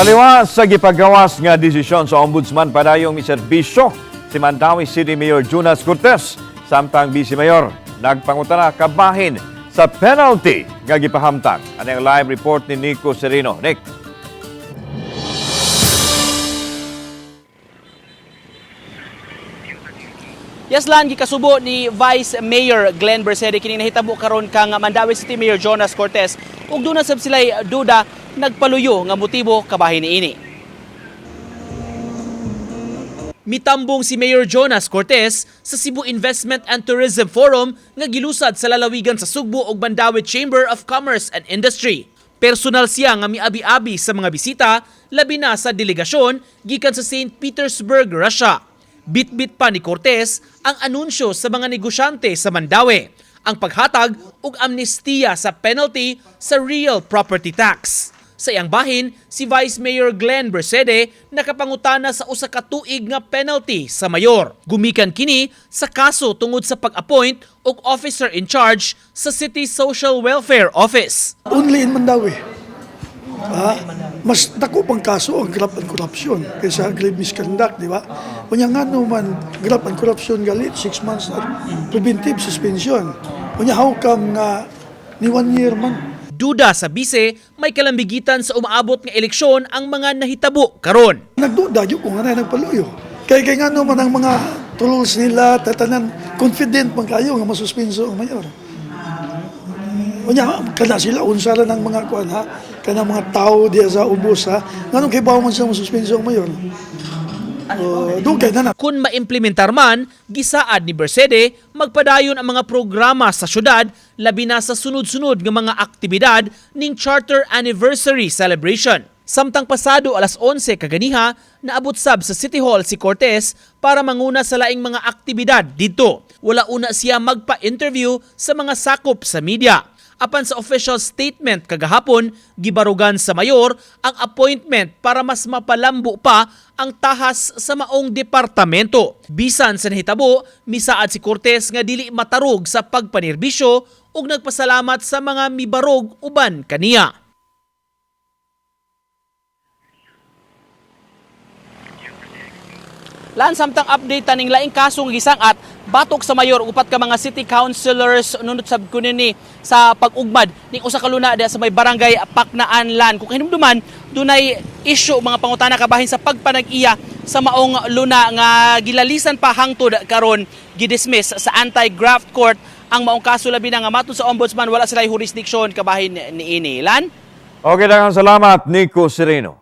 Taliwa sa gipagawas nga desisyon sa ombudsman padayong miserbisyo si Mandawi City Mayor Jonas Cortez samtang Vice Mayor nagpangutana kabahin sa penalty nga gipahamtang. Ano ang live report ni Nico Serino? Nick. Yaslan gikasubo ni Vice Mayor Glenn Bersede kini nahitabo karon kang Mandawi City Mayor Jonas Cortez ug doon na sab sila'y duda nagpaluyo nga motibo kabahin niini. Mitambong si Mayor Jonas Cortez sa Cebu Investment and Tourism Forum nga gilusad sa lalawigan sa Sugbo ug Mandawi Chamber of Commerce and Industry. Personal siya nga miabi-abi sa mga bisita, labi na sa delegasyon gikan sa St. Petersburg, Russia. Bitbit pa ni Cortez ang anunsyo sa mga negosyante sa Mandawi, ang paghatag ug amnestiya sa penalty sa real property tax. Sa iyang bahin, si Vice Mayor Glenn Bersede nakapangutana sa usa ka tuig nga penalty sa mayor. Gumikan kini sa kaso tungod sa pag-appoint og officer in charge sa City Social Welfare Office. Only in Mandawi. Ah, mas dako pang kaso ang graft and corruption kaysa grave misconduct, di ba? Kunya nga no man, graft and corruption galit, six months na preventive suspension. Kunya how come nga ni one year man? Duda sa bise, may kalambigitan sa umaabot nga eleksyon ang mga nahitabo karon. Nagduda yun kung ano nagpaluyo. Kaya kaya nga no man ang mga tools nila, tatanan, confident man kayo nga masuspenso ang mayor. Kunya, kana sila, unsara ng mga kuan ha, kana mga tao diya sa ubos ha, nga kay bawa man siya masuspenso ang mayor. Uh, dugay na na. Kung maimplementar man, gisaad ni Bersede magpadayon ang mga programa sa syudad labi na sa sunod-sunod nga mga aktibidad ning Charter Anniversary Celebration. Samtang pasado alas 11 kaganiha, naabot sab sa City Hall si Cortez para manguna sa laing mga aktibidad dito. Wala una siya magpa-interview sa mga sakop sa media. Apan sa official statement kagahapon, gibarugan sa mayor ang appointment para mas mapalambo pa ang tahas sa maong departamento. Bisan sa nahitabo, misaad si Cortez nga dili matarog sa pagpanirbisyo ug nagpasalamat sa mga mibarog uban kaniya. Lan samtang update taning laing kaso nga gisang at batok sa mayor upat ka mga city councilors nunot sab kunin ni sa pag-ugmad. Ning usa ka luna sa may barangay Paknaan Lan kung hinumduman dunay issue mga pangutana kabahin sa pagpanag-iya sa maong luna nga gilalisan pa hangtod karon gidismiss sa anti-graft court ang maong kaso labi na nga matud sa ombudsman wala sila jurisdiction kabahin ni ini lan Okay, daghang salamat, Nico Serino.